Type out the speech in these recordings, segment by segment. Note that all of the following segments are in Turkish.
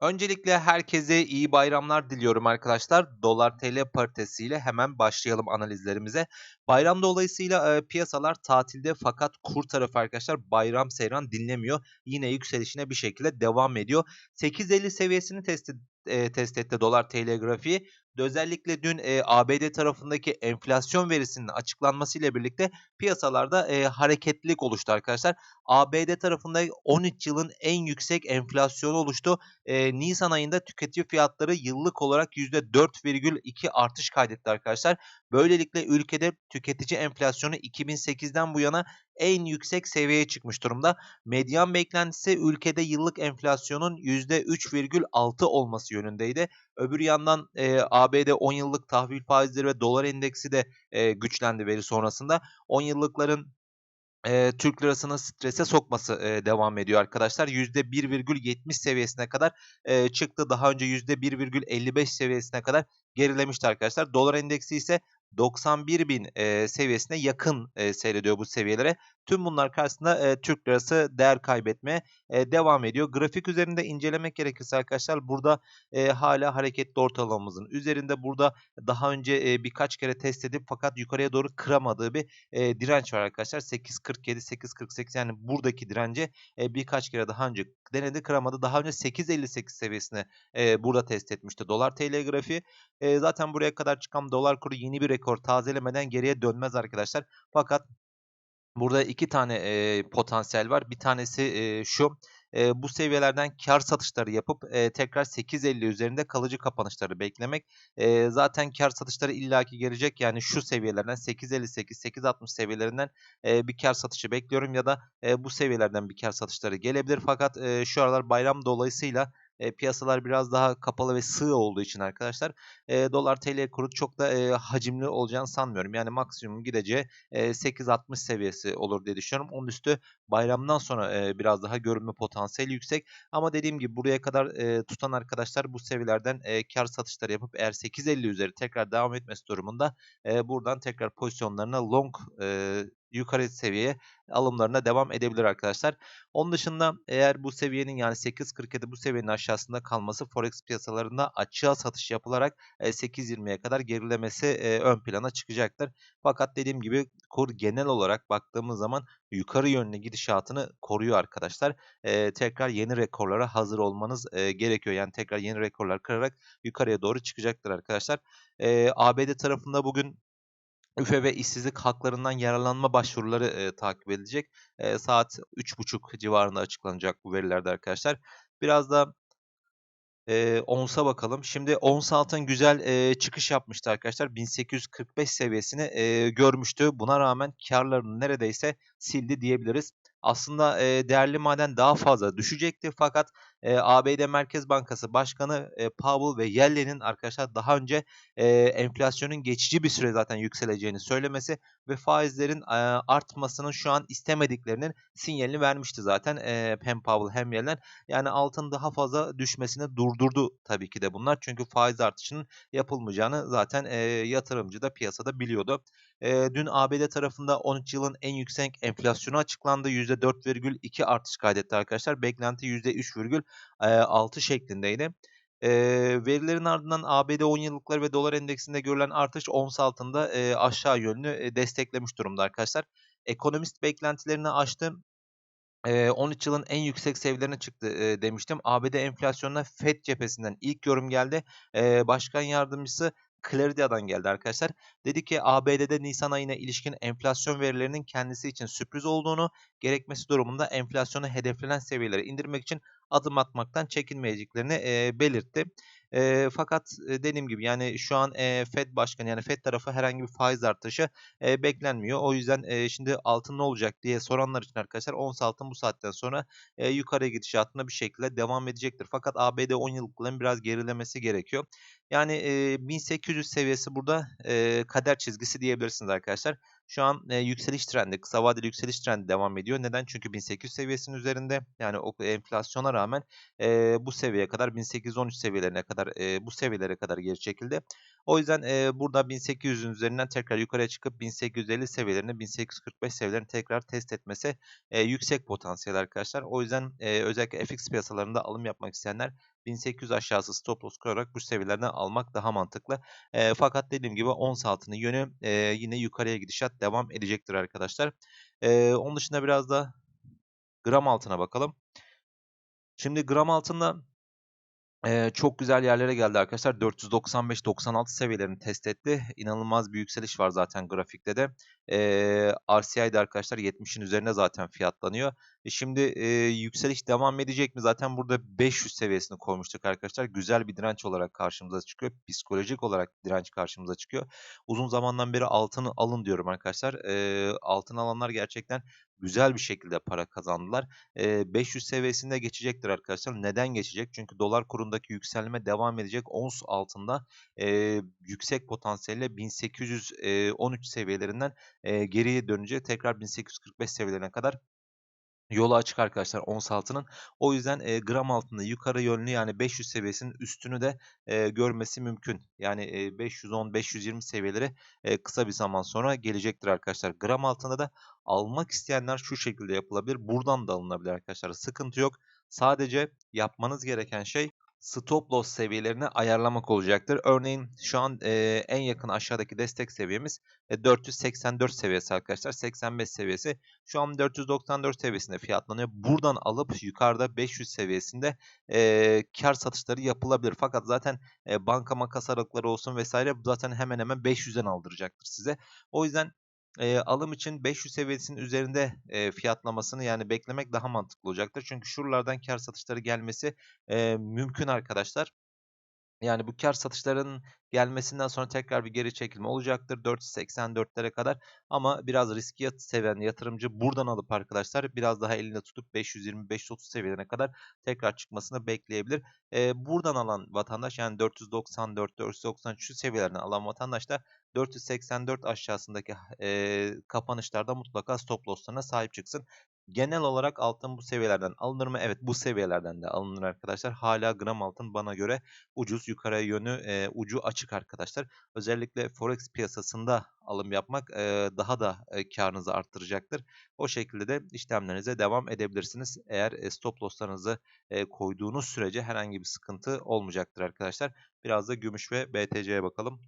Öncelikle herkese iyi bayramlar diliyorum arkadaşlar. Dolar TL paritesiyle hemen başlayalım analizlerimize. Bayram dolayısıyla e, piyasalar tatilde fakat kur tarafı arkadaşlar bayram seyran dinlemiyor. Yine yükselişine bir şekilde devam ediyor. 8.50 seviyesini test, e, test etti dolar TL grafiği. Özellikle dün e, ABD tarafındaki enflasyon verisinin açıklanmasıyla birlikte piyasalarda e, hareketlilik oluştu arkadaşlar. ABD tarafında 13 yılın en yüksek enflasyonu oluştu. E, Nisan ayında tüketici fiyatları yıllık olarak %4,2 artış kaydetti arkadaşlar. Böylelikle ülkede tüketici enflasyonu 2008'den bu yana en yüksek seviyeye çıkmış durumda. Medyan beklentisi ülkede yıllık enflasyonun %3,6 olması yönündeydi. Öbür yandan e, ABD 10 yıllık tahvil faizleri ve dolar endeksi de e, güçlendi veri sonrasında. 10 yıllıkların e, Türk lirasını strese sokması e, devam ediyor arkadaşlar. %1,70 seviyesine kadar e, çıktı. Daha önce %1,55 seviyesine kadar gerilemişti arkadaşlar. Dolar endeksi ise 91 bin e, seviyesine yakın e, seyrediyor bu seviyelere. Tüm bunlar karşısında e, Türk lirası değer kaybetmeye e, devam ediyor. Grafik üzerinde incelemek gerekirse arkadaşlar burada e, hala hareketli ortalamamızın üzerinde burada daha önce e, birkaç kere test edip fakat yukarıya doğru kıramadığı bir e, direnç var arkadaşlar. 8.47 8.48 yani buradaki direnci e, birkaç kere daha önce denedi kıramadı. Daha önce 8.58 seviyesini e, burada test etmişti dolar TL grafiği. E, zaten buraya kadar çıkan dolar kuru yeni bir rekor tazelemeden geriye dönmez arkadaşlar. Fakat Burada iki tane e, potansiyel var. Bir tanesi e, şu. E, bu seviyelerden kar satışları yapıp e, tekrar 8.50 üzerinde kalıcı kapanışları beklemek. E, zaten kar satışları illaki gelecek. Yani şu seviyelerden 8.58, 8.60 seviyelerinden e, bir kar satışı bekliyorum ya da e, bu seviyelerden bir kar satışları gelebilir. Fakat e, şu aralar bayram dolayısıyla e, piyasalar biraz daha kapalı ve sığ olduğu için arkadaşlar e, dolar TL kuru çok da e, hacimli olacağını sanmıyorum. Yani maksimum gideceği e, 8.60 seviyesi olur diye düşünüyorum. Onun üstü bayramdan sonra e, biraz daha görünme potansiyeli yüksek. Ama dediğim gibi buraya kadar e, tutan arkadaşlar bu seviyelerden e, kar satışları yapıp eğer 8.50 üzeri tekrar devam etmesi durumunda e, buradan tekrar pozisyonlarına long e, yukarı seviyeye alımlarına devam edebilir arkadaşlar. Onun dışında eğer bu seviyenin yani 8.47 bu seviyenin aşağısında kalması forex piyasalarında açığa satış yapılarak 8.20'ye kadar gerilemesi ön plana çıkacaktır. Fakat dediğim gibi kur genel olarak baktığımız zaman yukarı yönlü gidişatını koruyor arkadaşlar. tekrar yeni rekorlara hazır olmanız gerekiyor. Yani tekrar yeni rekorlar kırarak yukarıya doğru çıkacaktır arkadaşlar. ABD tarafında bugün üfe ve işsizlik haklarından yararlanma başvuruları e, takip edilecek. E, saat 3.30 civarında açıklanacak bu verilerde arkadaşlar. Biraz da e, ONS'a bakalım. Şimdi ONS altın güzel e, çıkış yapmıştı arkadaşlar. 1845 seviyesini e, görmüştü. Buna rağmen karlarını neredeyse sildi diyebiliriz aslında e, değerli maden daha fazla düşecekti. Fakat e, ABD Merkez Bankası Başkanı e, Powell ve Yellen'in arkadaşlar daha önce e, enflasyonun geçici bir süre zaten yükseleceğini söylemesi ve faizlerin e, artmasının şu an istemediklerinin sinyalini vermişti zaten e, hem Powell hem Yellen. Yani altın daha fazla düşmesini durdurdu tabii ki de bunlar. Çünkü faiz artışının yapılmayacağını zaten e, yatırımcı da piyasada biliyordu. E, dün ABD tarafında 13 yılın en yüksek enflasyonu açıklandı. %4,2 artış kaydetti arkadaşlar. Beklenti %3,6 şeklindeydi. E, verilerin ardından ABD 10 yıllıkları ve dolar endeksinde görülen artış ons altında e, aşağı yönlü e, desteklemiş durumda arkadaşlar. Ekonomist beklentilerini aştı. 13 yılın en yüksek seviyelerine çıktı demiştim. ABD enflasyonuna FED cephesinden ilk yorum geldi. Başkan yardımcısı Claridia'dan geldi arkadaşlar. Dedi ki ABD'de Nisan ayına ilişkin enflasyon verilerinin kendisi için sürpriz olduğunu, gerekmesi durumunda enflasyonu hedeflenen seviyelere indirmek için adım atmaktan çekinmeyeceklerini e, belirtti. E, fakat e, dediğim gibi yani şu an e, Fed başkanı yani Fed tarafı herhangi bir faiz artışı e, beklenmiyor. O yüzden e, şimdi altın ne olacak diye soranlar için arkadaşlar ons altın bu saatten sonra e, yukarıya gidişatında bir şekilde devam edecektir. Fakat ABD 10 yıllıkların biraz gerilemesi gerekiyor. Yani e, 1800 seviyesi burada e, kader çizgisi diyebilirsiniz arkadaşlar. Şu an e, yükseliş trendi, kısa vadeli yükseliş trendi devam ediyor. Neden? Çünkü 1800 seviyesinin üzerinde yani o enflasyona rağmen e, bu seviyeye kadar 1813 seviyelerine kadar e, bu seviyelere kadar geri çekildi. O yüzden e, burada 1800'ün üzerinden tekrar yukarıya çıkıp 1850 seviyelerini 1845 seviyelerini tekrar test etmesi e, yüksek potansiyel arkadaşlar. O yüzden e, özellikle FX piyasalarında alım yapmak isteyenler 1800 aşağısı stop loss koyarak bu seviyelerden almak daha mantıklı. E, fakat dediğim gibi ons altının yönü e, yine yukarıya gidişat devam edecektir arkadaşlar. E, onun dışında biraz da gram altına bakalım. Şimdi gram altında Eee, çok güzel yerlere geldi arkadaşlar. 495-96 seviyelerini test etti. İnanılmaz bir yükseliş var zaten grafikte de. Eee RCI'de arkadaşlar 70'in üzerine zaten fiyatlanıyor. E şimdi eee, yükseliş devam edecek mi? Zaten burada 500 seviyesini koymuştuk arkadaşlar. Güzel bir direnç olarak karşımıza çıkıyor. Psikolojik olarak direnç karşımıza çıkıyor. Uzun zamandan beri altını alın diyorum arkadaşlar. Eee altın alanlar gerçekten güzel bir şekilde para kazandılar. Eee 500 seviyesinde geçecektir arkadaşlar. Neden geçecek? Çünkü dolar kurundaki yükselme devam edecek. Ons altında eee, yüksek potansiyelle 1813 seviyelerinden eee, geriye dönecek. Tekrar 1845 seviyelerine kadar yolu açık arkadaşlar ons altının. O yüzden e, gram altında yukarı yönlü yani 500 seviyesinin üstünü de e, görmesi mümkün. Yani e, 510-520 seviyeleri e, kısa bir zaman sonra gelecektir arkadaşlar. Gram altında da almak isteyenler şu şekilde yapılabilir. Buradan da alınabilir arkadaşlar. Sıkıntı yok. Sadece yapmanız gereken şey stop loss seviyelerini ayarlamak olacaktır. Örneğin şu an e, en yakın aşağıdaki destek seviyemiz e, 484 seviyesi arkadaşlar. 85 seviyesi. Şu an 494 seviyesinde fiyatlanıyor. Buradan alıp yukarıda 500 seviyesinde e, kar satışları yapılabilir. Fakat zaten e, banka makas aralıkları olsun vesaire zaten hemen hemen 500'den aldıracaktır size. O yüzden e, alım için 500 seviyesinin üzerinde e, fiyatlamasını yani beklemek daha mantıklı olacaktır. Çünkü şuralardan kar satışları gelmesi e, mümkün arkadaşlar. Yani bu kar satışlarının gelmesinden sonra tekrar bir geri çekilme olacaktır 484'lere kadar. Ama biraz riski seven yatırımcı buradan alıp arkadaşlar biraz daha elinde tutup 520-530 seviyelerine kadar tekrar çıkmasını bekleyebilir. Ee, buradan alan vatandaş yani 494-493 şu seviyelerden alan vatandaş da 484 aşağısındaki e, kapanışlarda mutlaka stop losslarına sahip çıksın. Genel olarak altın bu seviyelerden alınır mı? Evet bu seviyelerden de alınır arkadaşlar. Hala gram altın bana göre ucuz yukarıya yönü e, ucu açık arkadaşlar. Özellikle forex piyasasında alım yapmak e, daha da e, karınızı arttıracaktır. O şekilde de işlemlerinize devam edebilirsiniz. Eğer e, stop losslarınızı e, koyduğunuz sürece herhangi bir sıkıntı olmayacaktır arkadaşlar. Biraz da gümüş ve BTC'ye bakalım.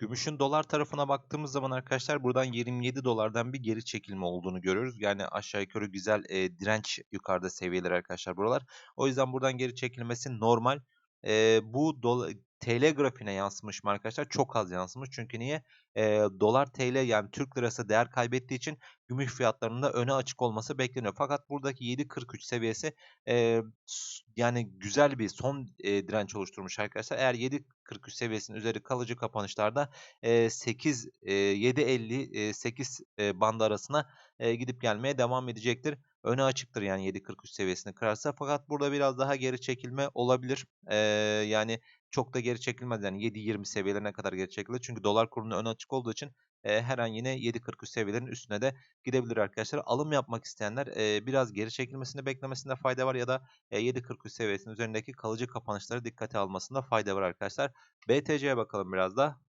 Gümüşün dolar tarafına baktığımız zaman arkadaşlar buradan 27 dolardan bir geri çekilme olduğunu görüyoruz. Yani aşağı yukarı güzel e, direnç yukarıda seviyeler arkadaşlar buralar. O yüzden buradan geri çekilmesi normal. E, bu dola, TL grafiğine yansımış mı arkadaşlar? Çok az yansımış. Çünkü niye? E, dolar TL yani Türk lirası değer kaybettiği için gümüş fiyatlarında öne açık olması bekleniyor. Fakat buradaki 7.43 seviyesi e, yani güzel bir son e, direnç oluşturmuş arkadaşlar. Eğer 7.43 seviyesinin üzeri kalıcı kapanışlarda e, 8 e, 7.50 e, 8 e, bandı arasına e, gidip gelmeye devam edecektir öne açıktır yani 7.43 seviyesini kırarsa. Fakat burada biraz daha geri çekilme olabilir. Ee, yani çok da geri çekilmez yani 7.20 seviyelerine kadar geri çekilir. Çünkü dolar kurunun öne açık olduğu için e, her an yine 7.43 seviyelerin üstüne de gidebilir arkadaşlar. Alım yapmak isteyenler e, biraz geri çekilmesini beklemesinde fayda var ya da e, 7.43 seviyesinin üzerindeki kalıcı kapanışları dikkate almasında fayda var arkadaşlar. BTC'ye bakalım biraz da.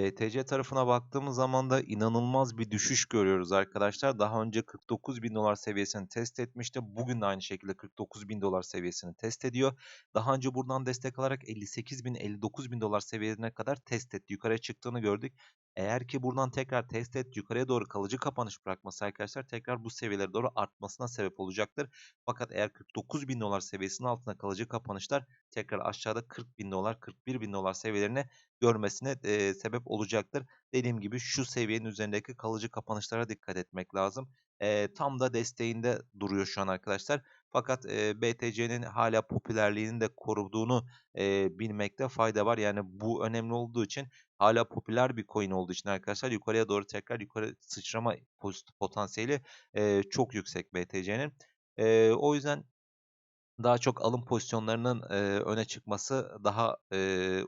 BTC tarafına baktığımız zaman da inanılmaz bir düşüş görüyoruz arkadaşlar. Daha önce 49 bin dolar seviyesini test etmişti. Bugün de aynı şekilde 49 bin dolar seviyesini test ediyor. Daha önce buradan destek alarak 58 bin 59 bin dolar seviyelerine kadar test etti. Yukarıya çıktığını gördük. Eğer ki buradan tekrar test et yukarıya doğru kalıcı kapanış bırakması arkadaşlar tekrar bu seviyelere doğru artmasına sebep olacaktır. Fakat eğer 49 bin dolar seviyesinin altına kalıcı kapanışlar tekrar aşağıda 40 bin dolar 41 bin dolar seviyelerine görmesine e, sebep olacaktır. Dediğim gibi şu seviyenin üzerindeki kalıcı kapanışlara dikkat etmek lazım. E, tam da desteğinde duruyor şu an arkadaşlar. Fakat e, BTC'nin hala popülerliğini de koruduğunu e, bilmekte fayda var. Yani bu önemli olduğu için hala popüler bir coin olduğu için arkadaşlar yukarıya doğru tekrar yukarı sıçrama potansiyeli e, çok yüksek BTC'nin. E, o yüzden daha çok alım pozisyonlarının e, öne çıkması daha e,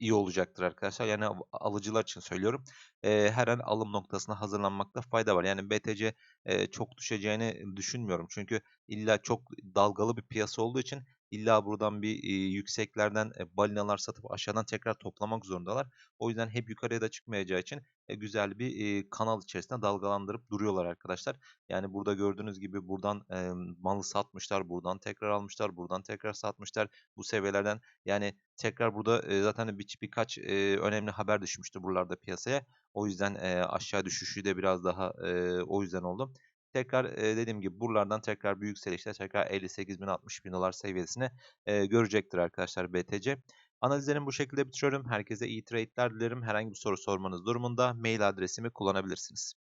iyi olacaktır arkadaşlar. Yani alıcılar için söylüyorum. E, her an alım noktasına hazırlanmakta fayda var. Yani BTC e, çok düşeceğini düşünmüyorum. Çünkü illa çok dalgalı bir piyasa olduğu için illa buradan bir e, yükseklerden e, balinalar satıp aşağıdan tekrar toplamak zorundalar. O yüzden hep yukarıya da çıkmayacağı için e, güzel bir e, kanal içerisinde dalgalandırıp duruyorlar arkadaşlar. Yani burada gördüğünüz gibi buradan e, malı satmışlar, buradan tekrar almışlar, buradan tekrar satmışlar. Bu seviyelerden yani tekrar burada e, zaten bir, birkaç e, önemli haber düşmüştü buralarda piyasaya. O yüzden e, aşağı düşüşü de biraz daha e, o yüzden oldu. Tekrar e, dediğim gibi buralardan tekrar büyük yükselişte tekrar 58 bin 60 bin dolar seviyesine e, görecektir arkadaşlar BTC. Analizlerimi bu şekilde bitiriyorum. Herkese iyi trade'ler dilerim. Herhangi bir soru sormanız durumunda mail adresimi kullanabilirsiniz.